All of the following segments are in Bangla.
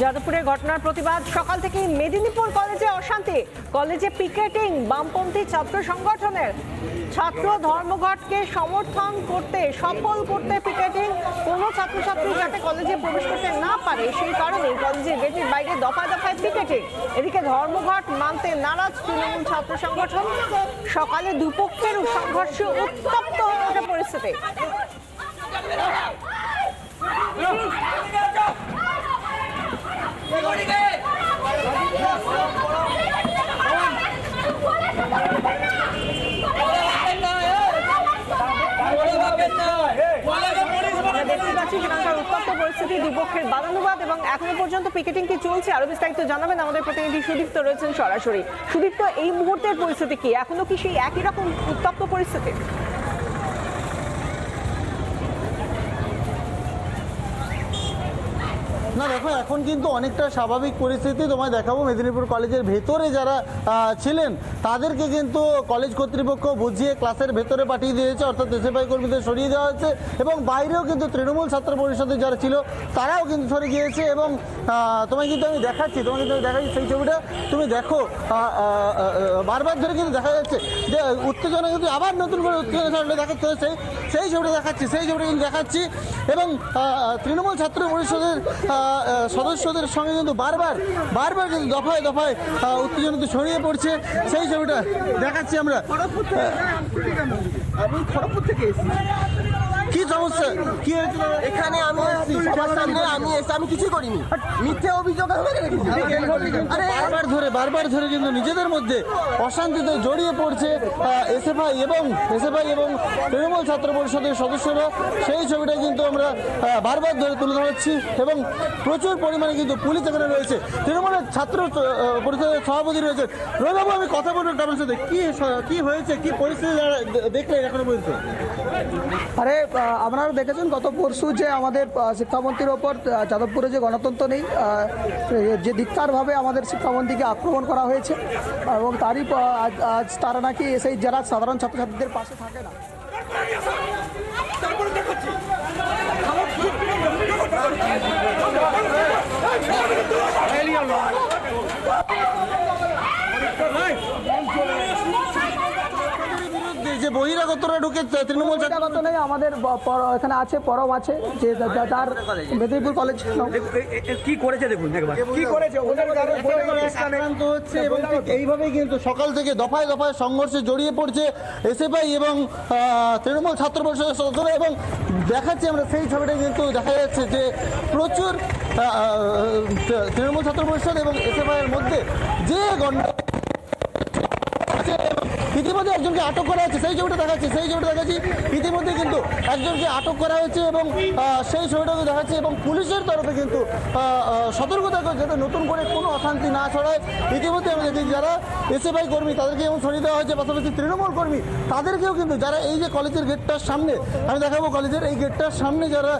যাদবপুরের ঘটনার প্রতিবাদ। সকাল থেকে মেদিনীপুর কলেজে অশান্তি। কলেজে পিকেটিং, বামপন্থী ছাত্র সংগঠনের ছাত্র ধর্মঘটকে সমর্থন করতে, সফল করতে পিকেটিং কোনো ছাত্রছাত্রী যাতে কলেজে প্রবেশ করতে না পারে, সেই কারণেই কলেজের গেটের বাইরে দফায় দফায় পিকেটিং। এদিকে ধর্মঘট মানতে নারাজ তৃণমূল ছাত্র সংগঠন। সকালে দুপক্ষের সংঘর্ষে উত্তপ্ত হয়ে পরিস্থিতি। দেখতে সেখানকার উত্তপ্ত পরিস্থিতি দুপক্ষের বাদানুবাদ এবং এখনও পর্যন্ত পিকেটিং কি চলছে আরও বিস্তারিত জানাবেন আমাদের প্রতিনিধি সুদীপ্ত রয়েছেন সরাসরি। সুদীপ্ত, এই মুহূর্তের পরিস্থিতি কি? এখনও কি সেই একই রকম উত্তপ্ত পরিস্থিতি? না, দেখো, এখন কিন্তু অনেকটা স্বাভাবিক পরিস্থিতি। তোমায় দেখাবো মেদিনীপুর কলেজের ভেতরে যারা ছিলেন, তাদেরকে কিন্তু কলেজ কর্তৃপক্ষ বুঝিয়ে ক্লাসের ভেতরে পাঠিয়ে দিয়েছে। অর্থাৎ এসএফআই কর্মীদের সরিয়ে দেওয়া হচ্ছে এবং বাইরেও কিন্তু তৃণমূল ছাত্র পরিষদের যারা ছিল, তারাও কিন্তু সরে গিয়েছে এবং তোমায় কিন্তু আমি দেখাচ্ছি তোমাকে কিন্তু দেখাচ্ছি সেই ছবিটা। তুমি দেখো বারবার ধরে কিন্তু দেখা যাচ্ছে যে উত্তেজনা কিন্তু আবার নতুন করে উত্তেজনা দেখাচ্ছে সেই ছবিটা দেখাচ্ছি, সেই ছবিটা কিন্তু দেখাচ্ছি। এবং তৃণমূল ছাত্র পরিষদের সদস্যদের সঙ্গে কিন্তু বারবার বারবার কিন্তু দফায় দফায় উত্তেজনা ছড়িয়ে পড়ছে। সেই ছবিটা দেখাচ্ছি আমরা। আমি খড়গপুর থেকে এসেছি। কি কি হয়েছিল? এখানে আমি এসেছি সবার সামনে আমি এসে আমি কিছুই করিনি। মিথ্যে অভিযোগ আমাকে রেখেছি আরে বারবার ধরে বারবার ধরে কিন্তু নিজেদের মধ্যে অশান্তিতে জড়িয়ে পড়ছে এসএফআই এবং এসএফআই এবং তৃণমূল ছাত্র পরিষদের সদস্যরা। সেই ছবিটা কিন্তু আমরা বারবার ধরে তুলে ধরাচ্ছি এবং প্রচুর পরিমাণে কিন্তু পুলিশ এখানে রয়েছে। তৃণমূলের ছাত্র পরিষদের সভাপতি রয়েছে। রবিবাবু আমি কথা বলব আপনার সাথে। কি কি হয়েছে? কি পরিস্থিতি দাঁড়া- দে- দেখলেন এখনও পর্যন্ত? আরে আহ, আপনারা দেখেছেন গত পরশু যে আমাদের শিক্ষামন্ত্রীর ওপর যাদবপুরে যে গণতন্ত্র নেই যে ধিক্কারভাবে আমাদের শিক্ষামন্ত্রীকে আক্রমণ করা হয়েছে, এবং তারই আজ তারা নাকি সেই যারা সাধারণ ছাত্রছাত্রীদের পাশে থাকে না। যে বহিরাগতরা ঢুকে তৃণমূল ছাত্র বহিরাগত নেই আমাদের এখানে আছে পরম আছে যে তার মেদিনীপুর কলেজ কি করেছে দেখুন একবার? কি করেছে? আক্রান্ত হচ্ছে এবং এইভাবেই কিন্তু সকাল থেকে দফায় দফায় সংঘর্ষে জড়িয়ে পড়ছে এসএফআই এবং তৃণমূল ছাত্র পরিষদের সদস্যরা এবং দেখাচ্ছি আমরা সেই ছবিটা কিন্তু দেখা যাচ্ছে যে প্রচুর তৃণমূল ছাত্র পরিষদ এবং এসএফআই এর মধ্যে যে গণ্ড এবং ইতিমধ্যে একজনকে আটক করা হয়েছে, সেই ছবিটা দেখাচ্ছি, সেই ছবিটা দেখাচ্ছি। ইতিমধ্যে কিন্তু একজনকে আটক করা হয়েছে এবং সেই ছবিটাকে দেখাচ্ছে এবং পুলিশের তরফে কিন্তু সতর্কতা যাতে নতুন করে কোনো অশান্তি না ছড়ায়। ইতিমধ্যে আমি দেখি যারা এসএফআই কর্মী, তাদেরকে যেমন সরিয়ে দেওয়া হয়েছে, পাশাপাশি তৃণমূল কর্মী, তাদেরকেও কিন্তু যারা এই যে কলেজের গেটটার সামনে, আমি দেখাবো কলেজের এই গেটটার সামনে যারা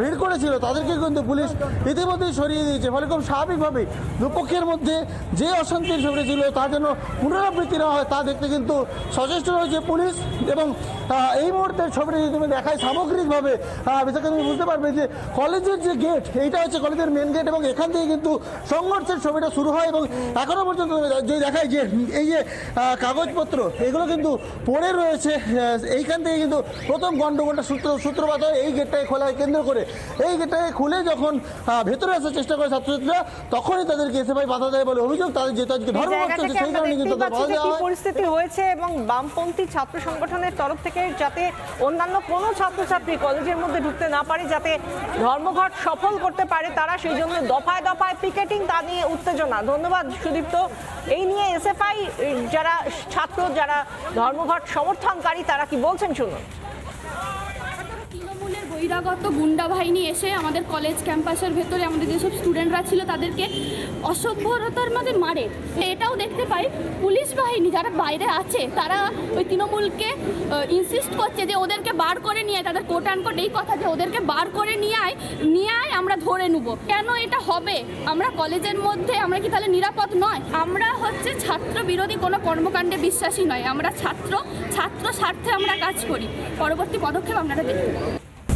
ভিড় করেছিল, তাদেরকে কিন্তু পুলিশ ইতিমধ্যেই সরিয়ে দিয়েছে। ফলে খুব স্বাভাবিকভাবেই দুপক্ষের মধ্যে যে অশান্তির ছবি ছিল, তা যেন পুনরাবৃত্তি না হয়, তা দেখতে কিন্তু সচেষ্ট রয়েছে পুলিশ এবং এই মুহূর্তের ছবিটা যদি তুমি দেখায় সামগ্রিকভাবে বিশাখা তুমি বুঝতে পারবে যে কলেজের যে গেট এইটা হচ্ছে কলেজের মেন গেট এবং এখান থেকে কিন্তু সংঘর্ষের ছবিটা শুরু হয় এবং এখনও পর্যন্ত যে দেখায় যে এই যে কাগজপত্র এগুলো কিন্তু পড়ে রয়েছে এইখান থেকে কিন্তু প্রথম গণ্ডগোলটা সূত্র সূত্রপাত হয় এই গেটটাকে খোলায় কেন্দ্র করে। এই গেটটাকে খুলে যখন ভেতরে আসার চেষ্টা করে ছাত্রছাত্রীরা তখনই তাদেরকে এসে ভাই বাধা দেয় বলে অভিযোগ তাদের আজকে এই ধর্ম সেই কারণে কিন্তু বাধা দেওয়া হয়। হয়েছে এবং বামপন্থী ছাত্র সংগঠনের তরফ থেকে যাতে অন্যান্য কোনো ছাত্রছাত্রী কলেজের মধ্যে ঢুকতে না পারে, যাতে ধর্মঘট সফল করতে পারে তারা, সেই জন্য দফায় দফায় পিকেটিং তা নিয়ে উত্তেজনা। ধন্যবাদ সুদীপ্ত। এই নিয়ে এসএফআই যারা ছাত্র, যারা ধর্মঘট সমর্থনকারী, তারা কি বলছেন শুনুন? বহিরাগত গুন্ডা বাহিনী এসে আমাদের কলেজ ক্যাম্পাসের ভেতরে আমাদের যেসব স্টুডেন্টরা ছিল তাদেরকে অসভ্যতার মধ্যে মারে। এটাও দেখতে পাই পুলিশ বাহিনী যারা বাইরে আছে, তারা ওই তৃণমূলকে ইনসিস্ট করছে যে ওদেরকে বার করে নিয়ে তাদের কোট আনকোট এই কথা যে ওদেরকে বার করে নিয়ে আয় নিয়ে আয়, আমরা ধরে নেব। কেন এটা হবে? আমরা কলেজের মধ্যে আমরা কি তাহলে নিরাপদ নয়? আমরা হচ্ছে ছাত্র বিরোধী কোনো কর্মকাণ্ডে বিশ্বাসী নয়। আমরা ছাত্র ছাত্র স্বার্থে আমরা কাজ করি। পরবর্তী পদক্ষেপ আপনারা দেখুন।